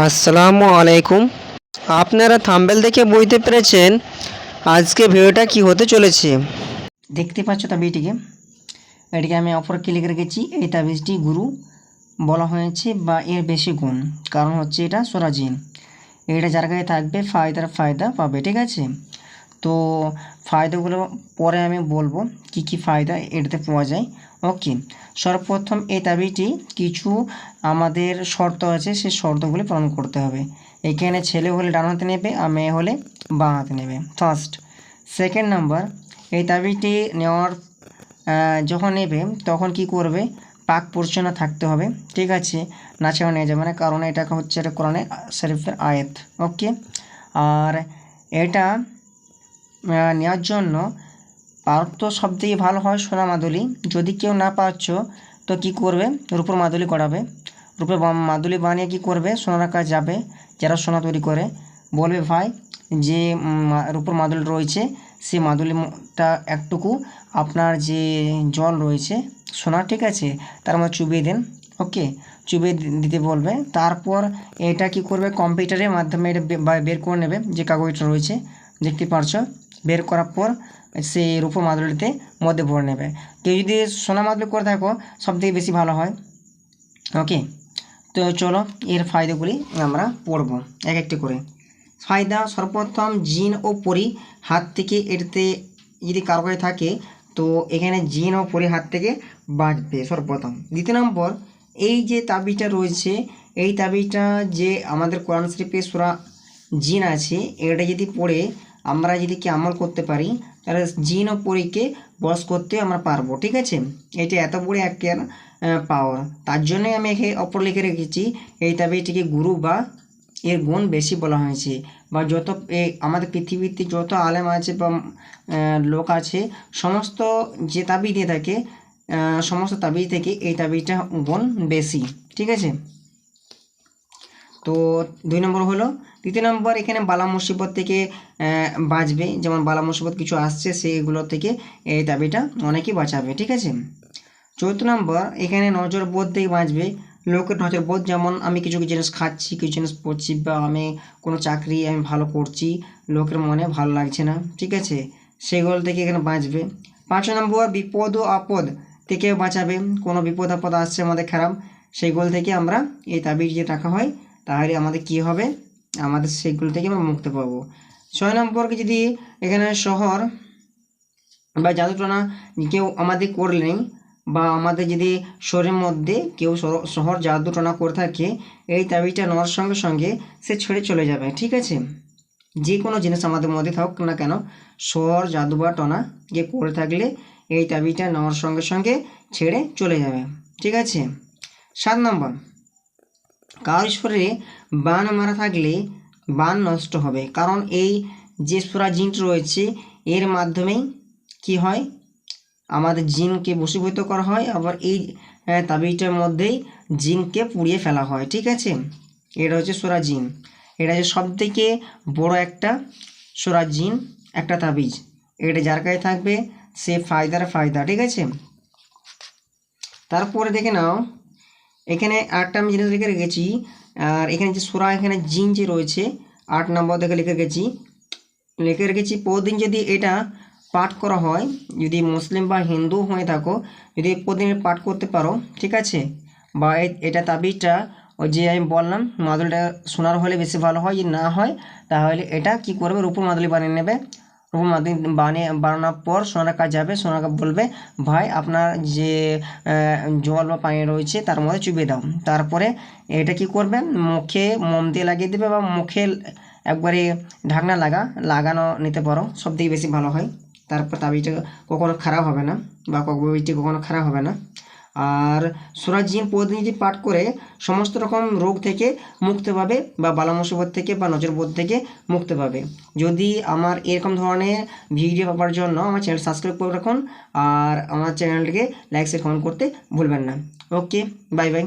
আসসালামু আলাইকুম। আপনারা থাম্বেল দেখে বুঝতে পেরেছেন আজকে ভিডিওটা কি হতে চলেছে। দেখতে পাচ্ছ তাবিজটিকে এটিকে। আমি অপর ক্লিক রেখেছি এই তাবিজটি গুরু বলা হয়েছে বা এর বেশি গুণ। কারণ হচ্ছে এটা সোরাজিন। এটা যার কাছে থাকবে, ফায়দার ফায়দা পাবে, ঠিক আছে? তো ফায়দাগুলো পরে আমি বলব কি কি ফায়দা এটাতে পাওয়া যায়। ওকে, সর্বপ্রথম এই দাবিটি কিছু আমাদের শর্ত আছে, সেই শর্তগুলি পূরণ করতে হবে। এখানে ছেলে হলে ডান হাতে নেবে আর মেয়ে হলে বাঁ হাতে নেবে। ফার্স্ট সেকেন্ড নাম্বার এই দাবিটি নেওয়ার যখন নেবে তখন কি করবে? পাক পরিচ্ছন্ন থাকতে হবে, ঠিক আছে? না ছাড়া নেওয়া যাবে না, কারণ এটা হচ্ছে এটা কোরআনে শরীফের আয়াত। ওকে, আর এটা নেওয়ার জন্য তো সব থেকে ভালো হয় সোনা মাদুলি। যদি কেউ না পাচ্ছ তো কি করবে? রূপোর মাদুলি করাবে রূপের মাদুলি বানিয়ে কি করবে? সোনার কাজ যাবে, যারা সোনা তৈরি করে। বলবে, ভাই, যে রূপোর মাদুলি রয়েছে, সেই মাদুলিটা একটুকু আপনার যে জল রয়েছে, সোনা, ঠিক আছে? তার মধ্যে চুবিয়ে দেন, ওকে? চুবিয়ে দিতে বলবে। তারপর এটা কি করবে? কম্পিউটারের মাধ্যমে এটা বের করে নেবে, যে কাগজটা রয়েছে। দেখতে পারছ? বের করার পর সেই রূপোর মাদুলিতে মধ্যে ভরে নেবে। কেউ যদি সোনা মাদুলি করে থাকো সব থেকে বেশি ভালো হয়। ওকে তো চলো, এর ফায়দাগুলি আমরা পড়ব। এক একটি করে। ফায়দা সর্বপ্রথম জিন ও পরি হাত থেকে এটাতে যদি কারও কাছে থাকে, তো এখানে জিন ও পরি হাত থেকে বাঁচবে সর্বপ্রথম। দ্বিতীয় নম্বর, এই যে তাবিজটা রয়েছে, এই তাবিজটা যে আমাদের কোরআন শরীফে সুরা জিন আছে, এটা যদি পড়ে আমরা যদি কি আমল করতে পারি, তাহলে জিন ও পরীকে বস করতে আমরা পারব, ঠিক আছে? এটা এত বড় একটা পাওয়ার তার জন্যই আমি একে অপর লিখে রেখেছি এই তাবিজটিকে গুরু বা এর গুণ বেশি বলা হয়েছে। বা যত আমাদের পৃথিবীতে যত আলেম আছে বা লোক আছে, সমস্ত যে তাবি দিয়ে থাকে সমস্ত তাবিজ থেকে এই তাবিজটা গুণ বেশি, ঠিক আছে? তো দুই নম্বর হলো তৃতীয় নম্বর এখানে বালা মুসিবত থেকে বাঁচবে। যেমন বালা মুসিবত কিছু আসছে সেইগুলো থেকে এই দাবিটা অনেকেই বাঁচাবে, ঠিক আছে? চৌথ নম্বর, এখানে নজর বোধ থেকে বাঁচবে। লোকের নজর বোধ, যেমন আমি কিছু কিছু জিনিস খাচ্ছি, কিছু জিনিস পড়ছি, বা আমি কোনো চাকরি আমি ভালো করছি, লোকের মনে ভালো লাগছে না, ঠিক আছে? সেগুলো থেকে এখানে বাঁচবে। পাঁচ নম্বর, বিপদ ও আপদ থেকে বাঁচাবে। কোনো বিপদ আপদ আসছে আমাদের খারাপ সেইগুলো থেকে আমরা এই তাবিজ যে রাখা হয় তাহলে আমাদের কি হবে? আমাদের সেগুলো থেকে আমরা মুক্তি পাবো। ছয় নম্বরকে যদি এখানে শহর বা জাদুটনা কেউ আমাদের করলেন বা আমাদের যদি শরীরের মধ্যে কেউ শহর জাদুটনা করে থাকে, এই তাবিজটা নেওয়ার সঙ্গে সঙ্গে সে ছেড়ে চলে যাবে, ঠিক আছে? যে কোনো জিনিস আমাদের মধ্যে থাকুক না কেন, শহর জাদু বা টনা যে করে থাকলে এই তাবিজটা নেওয়ার সঙ্গে সঙ্গে ছেড়ে চলে যাবে, ঠিক আছে? সাত নম্বর। কারও শরীরে বান মারা থাকলে বান নষ্ট হবে। কারণ এই যে সুরা জিন রয়েছে, এর মাধ্যমেই কি হয়? আমাদের জিনকে বশীভূত করা হয়, আবার এই তাবিজটার মধ্যেই জিনকে পুড়িয়ে ফেলা হয়, ঠিক আছে? এটা হচ্ছে সোরা জিন। এটা হচ্ছে সব থেকে বড় একটা সোরা জিন, একটা তাবিজ। এটা যার কাছে থাকবে, সে ফায়দার ফায়দা, ঠিক আছে? তারপরে দেখে নাও এখানে আটটা আমি জিনিস লিখে রেখেছি, আর এখানে যে সোরা, এখানে জিন যে রয়েছে, আট নম্বর থেকে লিখে রেখেছি। লিখে রেখেছি, প্রতিদিন যদি এটা পাঠ করা হয়, যদি মুসলিম বা হিন্দু হয়ে থাকো, যদি প্রতিদিন পাঠ করতে পারো, ঠিক আছে? বা এটা তাবিজটা, ওই যে আমি বললাম, মাদুলিটা সোনার হলে বেশি ভালো হয়, যদি না হয়, তাহলে এটা কি করবে? রূপোর মাদুলি বানিয়ে নেবে। রূপোর মাদুলি বানিয়ে বানানোর পর সোনার কাজ যাবে, সোনাকে বলবে, ভাই, আপনার যে জল বা পানি রয়েছে, তার মধ্যে চুবিয়ে দাও। তারপরে এটা কি করবে মুখে মোম দিয়ে লাগিয়ে দেবে বা মুখে একবারে ঢাকনা লাগা, লাগানো নিতে পারো, সব থেকে বেশি ভালো হয়। তারপর তাবিজটা কখনো খারাপ হবে না বা কবিটি কখনো খারাপ হবে না। আর সুরাজিন প্রতিনিধি পাঠ করে সমস্ত রকম রোগ থেকে মুক্ত পাবে বা বালা থেকে বা নজরবোধ থেকে মুক্ত পাবে। যদি আমার এরকম ধরনের ভিডিও পাওয়ার জন্য আমার চ্যানেল সাবস্ক্রাইব করে রাখুন আর আমার চ্যানেলটিকে লাইক শেয়ার কমেন্ট করতে ভুলবেন না। Okay bye bye